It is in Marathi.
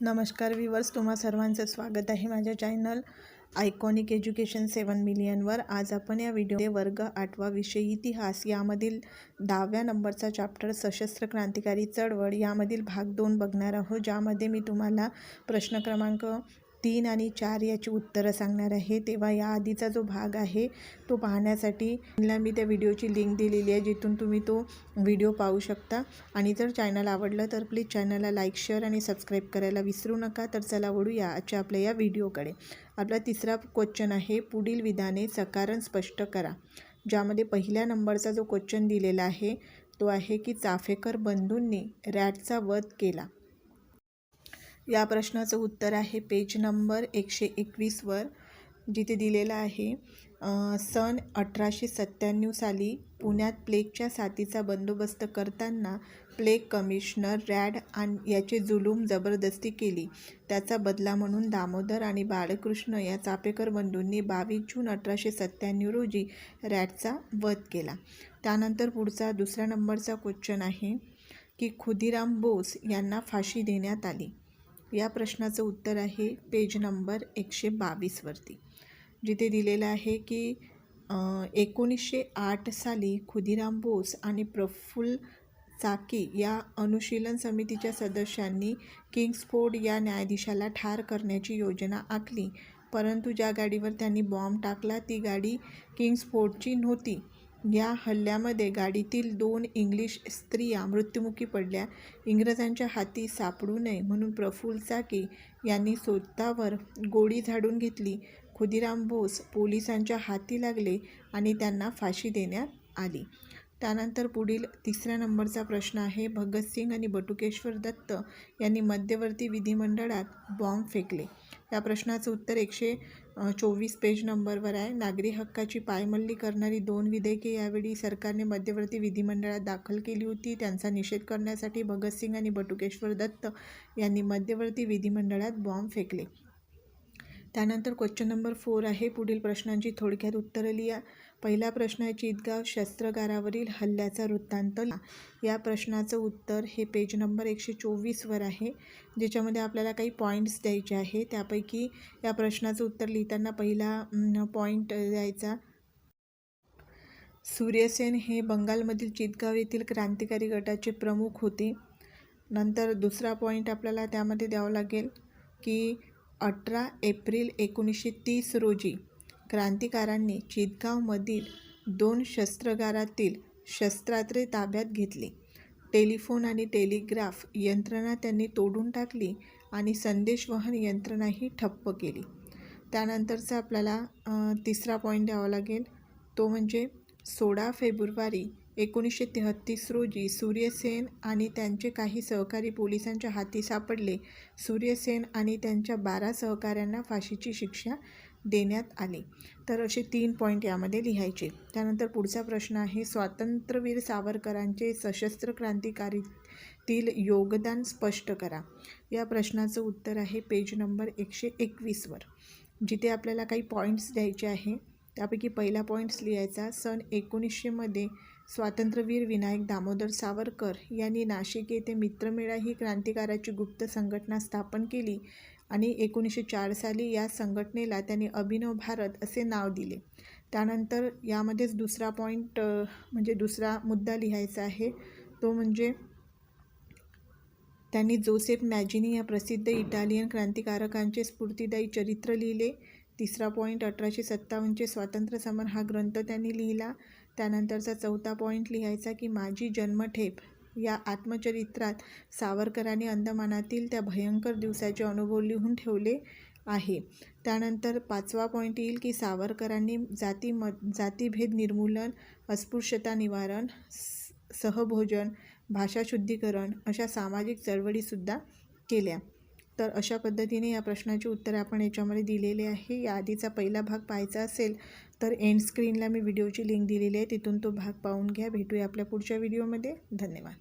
नमस्कार विवर्स तुम्हा सर्वांचं स्वागत आहे माझ्या चॅनल आयकॉनिक एज्युकेशन सेवन मिलियनवर आज आपण या व्हिडिओ वर्ग आठवा विषय इतिहास यामधील दहाव्या नंबरचा चॅप्टर सशस्त्र क्रांतिकारी चळवळ यामधील भाग दोन बघणार आहोत ज्यामध्ये मी तुम्हाला प्रश्न क्रमांक तीन आणि चार याची उत्तरं सांगणार आहे. तेव्हा या आधीचा जो भाग आहे तो पाहण्यासाठी ला मी त्या व्हिडिओची लिंक दिलेली आहे जिथून तुम्ही तो व्हिडिओ पाहू शकता. आणि जर चॅनल आवडलं तर प्लीज चॅनलला लाईक शेअर आणि सबस्क्राईब करायला विसरू नका. तर चला वळूया आजच्या आपल्या या व्हिडिओकडे. आपला तिसरा क्वेश्चन आहे पुढील विधाने सकारण स्पष्ट करा. ज्यामध्ये पहिल्या नंबरचा जो क्वेश्चन दिलेला आहे तो आहे की चाफेकर बंधूंनी रॅटचा वध केला. या प्रश्नाचं उत्तर आहे पेज नंबर एकशे एकवीसवर जिथे दिलेलं आहे सन अठराशे सत्त्याण्णव साली पुण्यात प्लेगच्या साथीचा बंदोबस्त करताना प्लेग कमिशनर रॅड आणि याचे जुलूम जबरदस्ती केली. त्याचा बदला म्हणून दामोदर आणि बाळकृष्ण या चापेकर बंधूंनी बावीस जून अठराशे सत्त्याण्णव रोजी रॅडचा वध केला. त्यानंतर पुढचा दुसऱ्या नंबरचा क्वेश्चन आहे की खुदिराम बोस यांना फाशी देण्यात आली. या प्रश्नाचं उत्तर आहे पेज नंबर एकशे बावीसवरती जिथे दिलेलं आहे की एकोणीसशे आठ साली खुदिराम बोस आणि प्रफुल्ल चाकी या अनुशीलन समितीच्या सदस्यांनी किंग्सफोर्ड या न्यायाधीशाला ठार करण्याची योजना आखली. परंतु ज्या गाडीवर त्यांनी बॉम्ब टाकला ती गाडी किंग्सफोर्डची नव्हती. या हल्ल्यामध्ये गाडीतील दोन इंग्लिश स्त्रिया मृत्युमुखी पडल्या. इंग्रजांच्या हाती सापडू नये म्हणून प्रफुल्ल चाकी यांनी स्वतःवर गोळी झाडून घेतली. खुदिराम बोस पोलिसांच्या हाती लागले आणि त्यांना फाशी देण्यात आली. त्यानंतर पुढील तिसऱ्या नंबरचा प्रश्न आहे. भगतसिंग आणि बटुकेश्वर दत्त यांनी मध्यवर्ती विधिमंडळात बॉम्ब फेकले. या प्रश्नाचं उत्तर एकशे चोवीस पेज नंबरवर आहे. नागरी हक्काची पायमल्ली करणारी दोन विधेयके यावेळी सरकारने मध्यवर्ती विधिमंडळात दाखल केली होती. त्यांचा निषेध करण्यासाठी भगतसिंग आणि बटुकेश्वर दत्त यांनी मध्यवर्ती विधिमंडळात बॉम्ब फेकले. त्यानंतर क्वेश्चन नंबर फोर आहे. पुढील प्रश्नांची थोडक्यात उत्तरं लिहा. पहिला प्रश्न आहे चितगाव शस्त्रगारावरील हल्ल्याचा वृत्तांत या प्रश्नाचं उत्तर हे पेज नंबर एकशे चोवीसवर आहे. ज्याच्यामध्ये आपल्याला काही पॉईंट्स द्यायचे आहे त्यापैकी या प्रश्नाचं उत्तर लिहिताना पहिला पॉईंट द्यायचा. सूर्यसेन हे बंगालमधील चितगाव येथील क्रांतिकारी गटाचे प्रमुख होते. नंतर दुसरा पॉईंट आपल्याला त्यामध्ये द्यावं लागेल की अठरा एप्रिल एकोणीसशे तीस रोजी क्रांतिकारांनी चितगावमधील दोन शस्त्रागारातील शस्त्रात्रे ताब्यात घेतली. टेलिफोन आणि टेलिग्राफ यंत्रणा त्यांनी तोडून टाकली आणि संदेशवहन यंत्रणाही ठप्प केली. त्यानंतरचा आपल्याला तिसरा पॉईंट द्यावा लागेल. तो म्हणजे सोळा फेब्रुवारी एकोणीसशे तेहत्तीस रोजी सूर्यसेन आणि त्यांचे काही सहकारी पोलिसांच्या हाती सापडले. सूर्यसेन आणि त्यांच्या बारा सहकाऱ्यांना फाशीची शिक्षा देण्यात आली. तर असे तीन पॉईंट यामध्ये लिहायचे. त्यानंतर पुढचा प्रश्न आहे स्वातंत्र्यवीर सावरकरांचे सशस्त्र क्रांतिकारीतील योगदान स्पष्ट करा. या प्रश्नाचं उत्तर आहे पेज नंबर एकशे एकवीसवर जिथे आपल्याला काही पॉईंट्स द्यायचे आहे त्यापैकी पहिला पॉईंट्स लिहायचा सन एकोणीसशेमध्ये स्वातंत्र्यवीर विनायक दामोदर सावरकर यांनी नाशिक येथे मित्रमेळा ही क्रांतिकाराची गुप्त संघटना स्थापन केली आणि एकोणीसशे चार साली या संघटनेला त्यांनी अभिनव भारत असे नाव दिले. त्यानंतर यामध्येच दुसरा पॉईंट म्हणजे दुसरा मुद्दा लिहायचा आहे. तो म्हणजे त्यांनी जोसेफ मॅजिनी या प्रसिद्ध इटालियन क्रांतिकारकांचे स्फूर्तिदायी चरित्र लिहिले. तिसरा पॉईंट अठराशे सत्तावन्नचे स्वातंत्र्य समर हा ग्रंथ त्यांनी लिहिला. त्यानंतरचा चौथा पॉईंट लिहायचा की माझी जन्मठेप या आत्मचरित्रात सावरकरांनी अंदमानातील त्या भयंकर दिवसाचे अनुभव लिहून ठेवले आहे. त्यानंतर पाचवा पॉईंट येईल की सावरकरांनी जाती म जातीभेद निर्मूलन अस्पृश्यता निवारण सहभोजन भाषा शुद्धीकरण अशा सामाजिक चळवळीसुद्धा केल्या. तर अशा पद्धतीने या प्रश्नाचे उत्तर आपण याच्यामध्ये दिलेले आहे. या आधीचा पहिला भाग पाहायचा असेल तर एंड स्क्रीनला मी व्हिडिओची लिंक दिलेली आहे. तिथून तो भाग पाहून घ्या. भेटूया आपल्या पुढच्या व्हिडिओमध्ये धन्यवाद.